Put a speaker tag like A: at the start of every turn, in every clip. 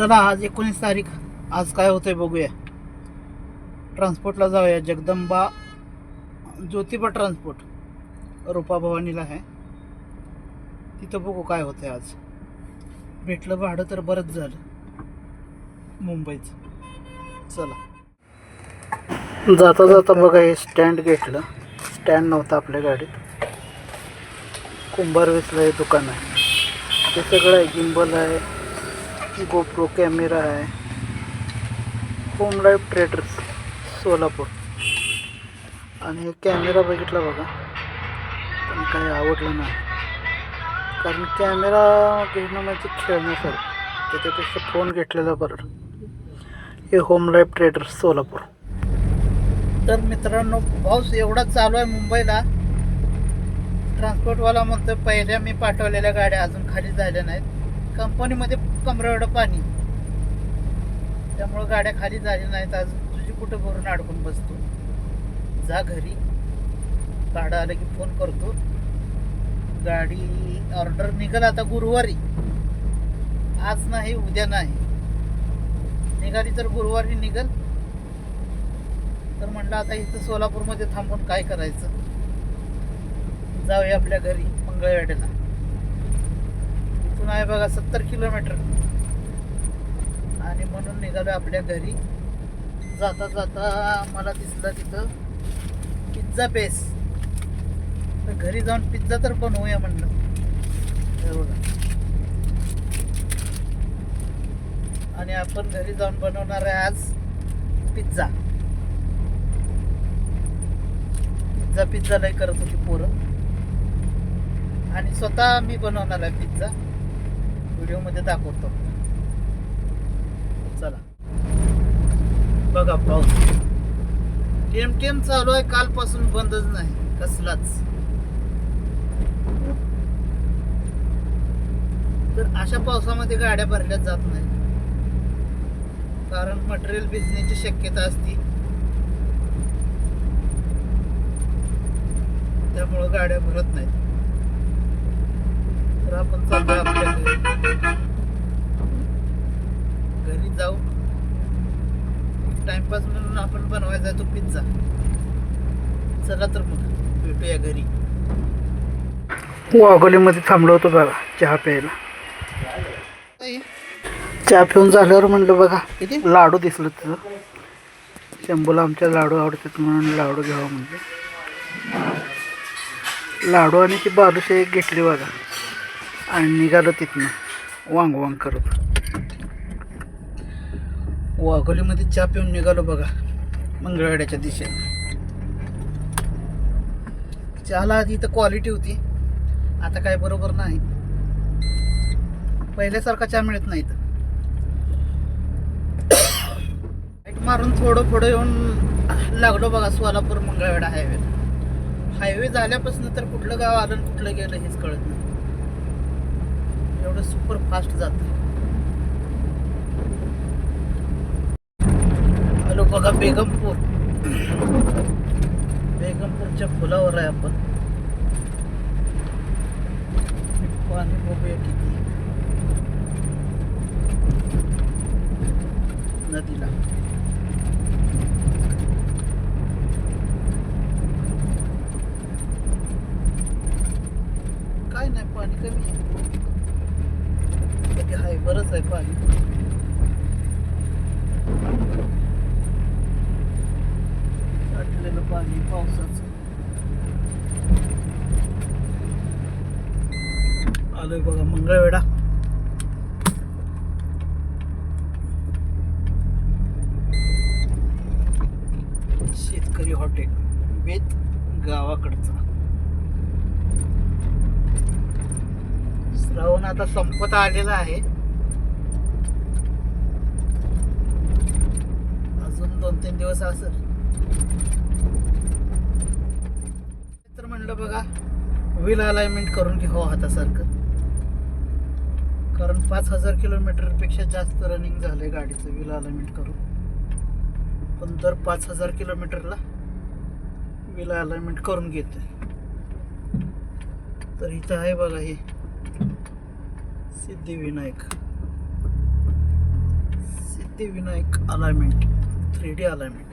A: चला आज एकोणीस तारीख. आज काय होतंय बघूया. ट्रान्सपोर्टला जाऊया. जगदंबा ज्योतिबा ट्रान्सपोर्ट. रूपा भवानीला आहे. तिथं बघू काय होतंय आज. भेटलं भाडं तर बरंच झालं. मुंबईचं. चला. जाता जाता बघा हे स्टँड घेतलं. स्टँड नव्हतं आपल्या गाडीत. कुंभार वेचला हे दुकान आहे. ते सगळं आहे गिंबल आहे. गोप्रो कॅमेरा आहे. Home life traders Solapur. आणि हे कॅमेरा बघितला बघा. पण काही आवडलं नाही. कारण कॅमेरा घेणं म्हणजे खेळण्यासारखं. त्याच्यापेक्षा फोन घेतलेला बरं. हे होम लाईफ ट्रेडर्स सोलापूर. तर मित्रांनो पाऊस एवढा चालू आहे मुंबईला. ट्रान्सपोर्टवाला म्हणतो पहिल्या मी पाठवलेल्या गाड्या अजून खाली झाल्या नाहीत. कंपनीमध्ये कमरवडं पाणी. त्यामुळं गाड्या खाली झाल्या नाहीत. आज तुझी कुठं भरून अडकून बसतो? जा घरी. गाडं आलं की फोन करतो. गाडी ऑर्डर निघाल आता गुरुवारी. आज नाही उद्या नाही. निघाली तर गुरुवारी निघल. तर म्हणलं आता इथं सोलापूरमध्ये थांबून काय करायचं? जाऊया आपल्या घरी मंगळवेड्याला आहे बघा सत्तर किलोमीटर. आणि म्हणून निघालो आपल्या घरी. जाता जाता मला दिसलं तिथं पिझ्झा बेस तर घरी जाऊन पिझ्झा तर बनवूया म्हणलं. बघा. आणि आपण घरी जाऊन बनवणार आहे आज पिझ्झा पिझ्झा पिझ्झा लय करत होती पोरं. आणि स्वतः मी बनवणार आहे पिझ्झा व्हिडिओमध्ये दाखवतो. चला. बघा पाऊस टेम टेम चालू आहे कालपासून बंदच नाही कसलाच. तर अशा पावसामध्ये गाड्या भरल्या जात नाही कारण मटेरियल भिजण्याची शक्यता असते. त्यामुळं गाड्या भरत नाहीत. तर आपण चाललोय आपल्या घरी. घरी जाऊ. टाइमपास म्हणून आपण बनवायचा तो पिझ्झा चला तर मग भेटूया घरी. वाघोलीमध्ये थांबलो होतो बघा चहा प्यायला. चहा पिऊन झाल्यावर म्हणलं बघा किती? लाडू दिसलं तुझं शंभूला आमच्या लाडू आवडतात म्हणून लाडू घ्यावं म्हणलं. लाडू आणि ती बालुशाही एक घेतली बघा. आणि निघालो तिथनं. वांग वांग करत. वाघोलीमध्ये चहा पिऊन निघालो बघा मंगळवाड्याच्या दिशेने. चहाला आधी इथं क्वालिटी होती. आता काय बरोबर नाही. पहिल्यासारखा चहा मिळत नाही इथं. मारून थोडं पुढं येऊन लागलो बघा सोलापूर मंगळवाडा हायवे हायवे झाल्यापासून तर कुठलं गाव आलं कुठलं गेलं हेच कळत नाही. एवढं सुपर फास्ट जात. हॅलो बघा बेगमपूर. बेगमपूरच्या पुलावर आहे आपण. पाणी बघूया किती. नदीला. काय नाही पाणी कमी. आहे. कधी आहे बरंच पाणी साठलेलं पाणी पावसाचं. आलोय बघा मंगळवेढा. शेतकरी हॉटेल बेत गावाकडचा. श्रावण आता संपत आलेला आहे. अजून दोन तीन दिवस असेल. तर म्हणलं बघा व्हील अलाइनमेंट करून घ्यावं हो हातासारखं. कारण पाच हजार किलोमीटरपेक्षा जास्त रनिंग झालंय गाडीचं व्हील अलाइनमेंट करून. पण दर पाच हजार किलोमीटरला व्हील अलाइनमेंट करून घेते तर इथं आहे बघा हे. Siddhivinayak. Siddhivinayak alignment three D alignment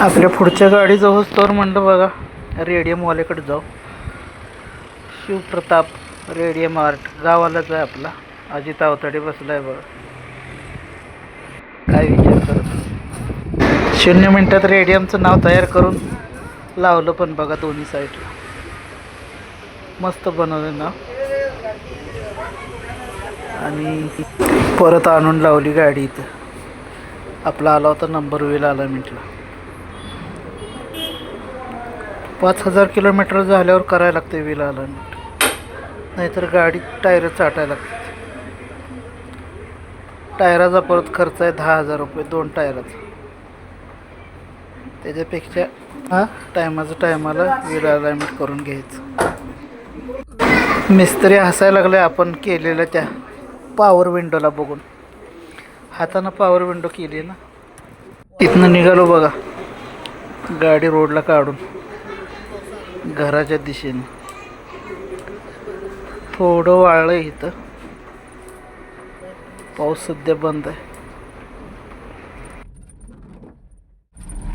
A: आपल्या पुढच्या गाडी जाऊ तर म्हणलं बघा. रेडियम जाऊ. शिवप्रताप रेडियम आर्ट गावालाच आहे आपला. अजित अवताडे बसलाय बघा. काय विचार करत? शून्य मिनटात रेडियमचं नाव तयार करून लावलं पण बघा दोन्ही साईडला मस्त बनवलं ना. आणि परत आणून लावली गाडी इथं. आपला आला होता नंबर वेल आला म्हटलं. पाच हजार किलोमीटर झाल्यावर करायला लागते वेल आला नाहीतर गाडी टायर चाटायला लागते टायराचा परत खर्च आहे दहा हजार रुपये दोन टायराचा त्याच्यापेक्षा हा टायमाचं टायमाला व्हील अलाइनमेंट करून घ्यायचं. मिस्त्री हसायला लागले आपण केलेल्या त्या पॉवर विंडोला बघून. हातानं पॉवर विंडो केली ना. तिथनं निघालो बघा. गाडी रोडला काढून. घराच्या दिशेने. थोडं वाळलं आहे इथं. पाऊस सध्या बंद आहे.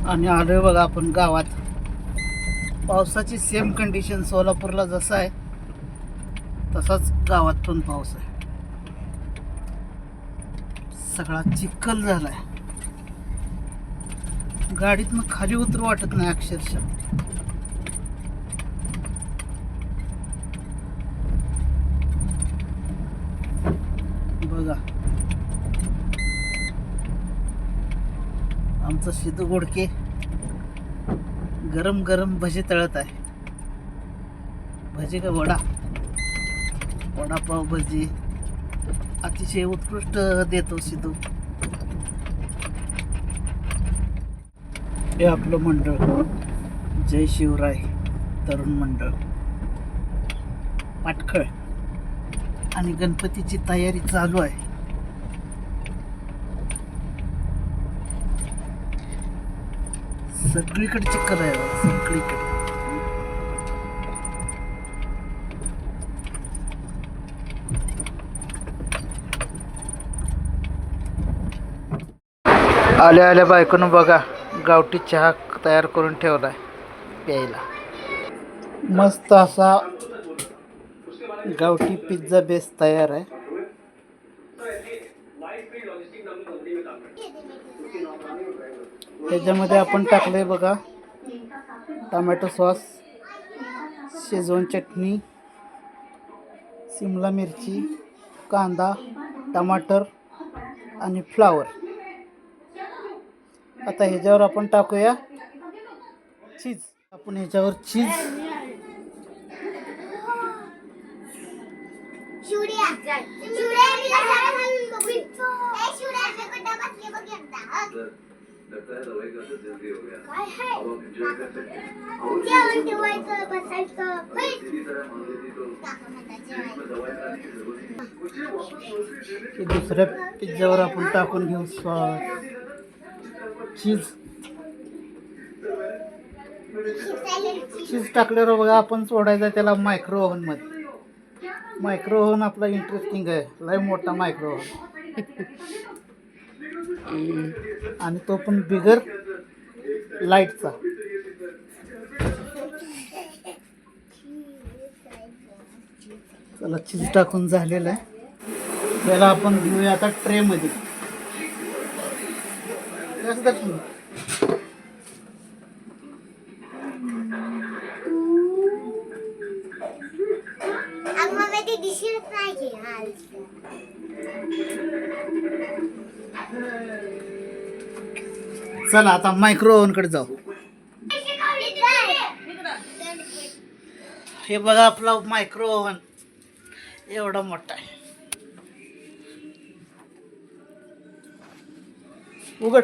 A: आणि आलोय बघा आपण गावात. पावसाची सेम कंडिशन सोलापूरला जसं आहे तसाच गावात पण पाऊस आहे. सगळा चिखल झालाय. गाडीतनं खाली उतरू वाटत नाही अक्षरशः. बघा. आमचं सिद्धू गोडके गरम गरम भजी तळत आहे. भजी का वडा? वडापाव भजी. अतिशय उत्कृष्ट देतो सिद्धू हे आपलं मंडळ. जय शिवराय तरुण मंडळ. पाटखळ आणि गणपतीची तयारी चालू आहे. सगळीकडे चक्कर आहे सगळीकडे. आल्या आल्या बायकोनं बघा गावठी चहा तयार करून ठेवलाय प्यायला. मस्त असा गावठी पिझ्झा बेस तयार आहे. त्याच्यामध्ये आपण टाकलं आहे बघा. टमॅटो सॉस शेजवान चटणी सिमला मिरची कांदा टमाटर आणि फ्लावर. आता ह्याच्यावर आपण टाकूया चीज. आपण ह्याच्यावर चीज. दुसऱ्या पिझ्झावर आपण टाकून घेऊ सॉस चीज. चीज टाकल्यावर बघा आपण सोडायचं त्याला मायक्रो ओव्हनमध्ये मायक्रो ओव्हन आपला इंटरेस्टिंग आहे. लय मोठा मायक्रो ओव्हन आणि तो पण बिगर लाईटचा. चला चीज टाकून झालेलं आहे. त्याला आपण घेऊया आता ट्रेमध्ये.
B: हाल
A: चला आता मायक्रो ओव्हनकडे जाऊ. हे बघा आपला मायक्रो ओव्हन एवढा मोठा आहे. उघड.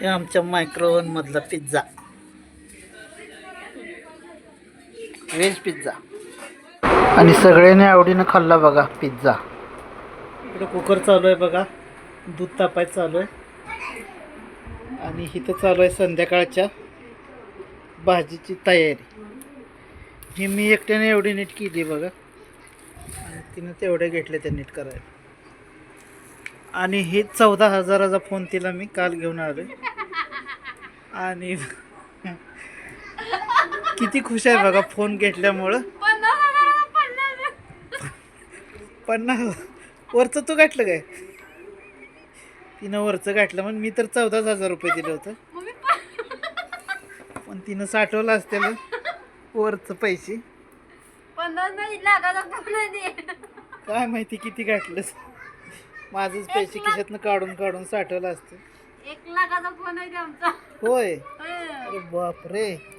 A: हे आमच्या मायक्रोवन मधला पिझ्झा व्हेज पिझ्झा आणि सगळ्यांनी आवडीनं खाल्ला बघा पिझ्झा इकडे कुकर चालू आहे बघा. दूध तापायचं चालू आहे. आणि इथं चालू आहे संध्याकाळच्या भाजीची तयारी. ही मी एकट्याने एवढी नीट केली बघा. आणि तिनं तेवढे घेतले ते नीट करायला. आणि हे चौदा हजाराचा फोन तिला मी काल घेऊन आलो आणि किती खुश आहे बघा फोन घेतल्यामुळं. पन्नास वरचं तू गाठलं काय? तिनं वरचं गाठलं मग मी तर चौदाच हजार रुपये दिलं होतं. पण तिनं साठवलं असतेलं वरचं पैसे. काय माहिती किती गाठलंस माझंच पैसे खिशातनं काढून काढून साठवलं असतं.
C: एक लाखाचा फोन आहे ते आमचा?
A: होय. अरे बापरे.